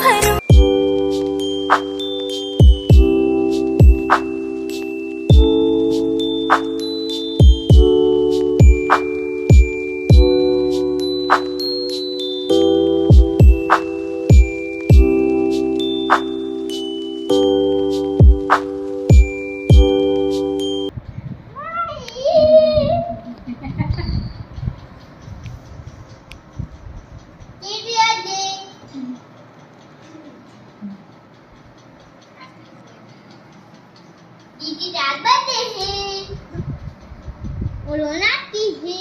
भर किताब बनते हैं वो नाचती है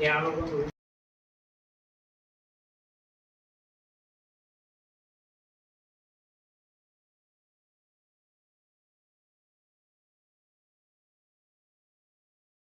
Yeah,